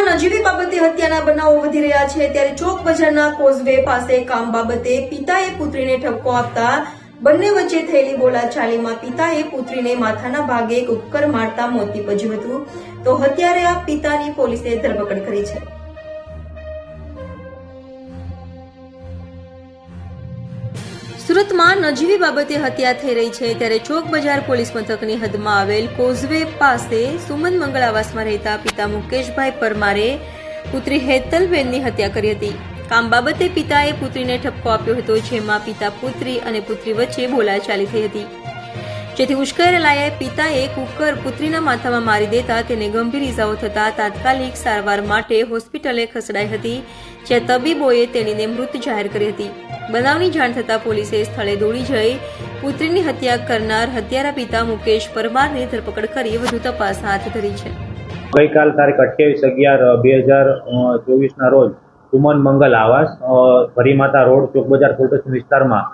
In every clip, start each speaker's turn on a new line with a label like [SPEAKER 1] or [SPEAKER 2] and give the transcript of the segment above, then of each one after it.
[SPEAKER 1] સુરતમાં નજીવી બાબતે હત્યાના બનાવો વધી રહ્યા છે. ત્યારે ચોક બજારના કોઝવે પાસે કામ બાબતે પિતાએ પુત્રીને ઠપકો આપતા બંને વચ્ચે થયેલી બોલાચાલીમાં પિતાએ પુત્રીને માથાના ભાગે ઉપકર મારતા મોત નીપજ્યું હતું. તો હત્યારે આ પિતાની પોલીસે ધરપકડ કરી છે. સુરતમાં નજીવી બાબતે હત્યા થઈ રહી છે ત્યારે ચોક બજાર પોલીસ મથકની હદમાં આવેલ કોઝવે પાસે સુમન મંગળ આવાસમાં રહેતા પિતા મુકેશભાઈ પરમારે પુત્રી હેતલબેનની હત્યા કરી હતી. કામ બાબતે પિતાએ પુત્રીને ઠપકો આપ્યો હતો, જેમાં પિતા પુત્રી અને પુત્રી વચ્ચે બોલાચાલી થઈ હતી. જેથી ઉશ્કેરાયેલા પિતાએ કુકર પુત્રીના માથામાં મારી દેતા તેને ગંભીર ઇજાઓ થતા તાત્કાલિક સારવાર માટે હોસ્પિટલે ખસેડાઈ હતી જ્યાં તબીબોએ તેણીને મૃત જાહેર કરી હતી. બનાવની જાણ થતાં પોલીસે સ્થળે દોડી જઈ પુત્રીની હત્યા કરનાર હત્યારા પિતા મુકેશ પરમારની ધરપકડ કરી વધુ તપાસ હાથ ધરી છે.
[SPEAKER 2] ગઈકાલ તારીખ અઠ્યાવીસ અગિયાર, બે હજાર ચોવીસના રોજ સુમન મંગલ આવાસ ભરીમાતા રોડ, ચોક બજાર વિસ્તારમાં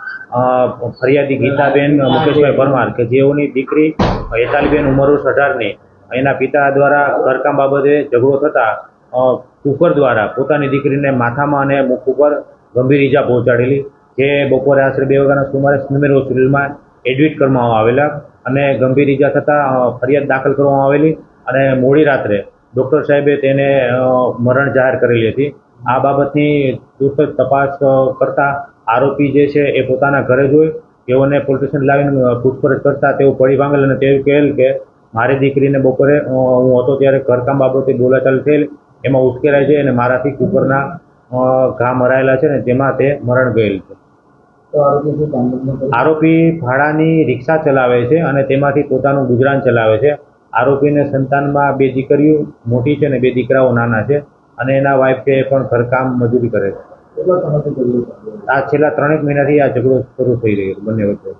[SPEAKER 2] ફરિયાદી ગીતાબેન મુકેશભાઈ પરમાર કે જેઓની દીકરી હેતાલીબેન ઉંમર વર્ષ અઢારની, એના પિતા દ્વારા ઘરકામ બાબતે ઝઘડો થતાં કુકર દ્વારા પોતાની દીકરીને માથામાં અને મુખ ઉપર ગંભીર ઈજા પહોંચાડેલી, જે બપોરે આશરે બે વાગ્યાના સુમારે સ્મીમેર હોસ્પિટલમાં એડમિટ કરવામાં આવેલા અને ગંભીર ઈજા થતાં ફરિયાદ દાખલ કરવામાં આવેલી અને મોડી રાત્રે ડૉક્ટર સાહેબે તેને મરણ જાહેર કરેલી હતી. આ બાબતની તુરત તપાસ કરતા આરોપી જે છે એ પોતાના ઘરે જોઈ તેઓને પોલીસ સ્ટેશન લાવીને પૂછપરછ કરતા તેઓ પડી ભાંગેલ અને તેવું કહેલ કે મારી દીકરીને બપોરે હું હતો ત્યારે ઘરકામ બાબતે બોલાચાલી થયેલ. એમાં ઉશ્કેરાય છે અને મારાથી કુકરના ઘા મરાયેલા છે ને તેમાં તે મરણ ગયેલ છે?
[SPEAKER 3] આરોપી
[SPEAKER 2] ભાડાની રિક્ષા ચલાવે છે અને તેમાંથી પોતાનું ગુજરાન ચલાવે છે. આરોપીને સંતાનમાં બે દીકરીઓ મોટી છે અને બે દીકરાઓ નાના છે. અને એના વાઈફ પણ ઘરકામ મજૂરી કરે છે? આ છેલ્લા ત્રણેક મહિનાથી આ ઝઘડો શરૂ થઈ રહ્યો બંને વચ્ચે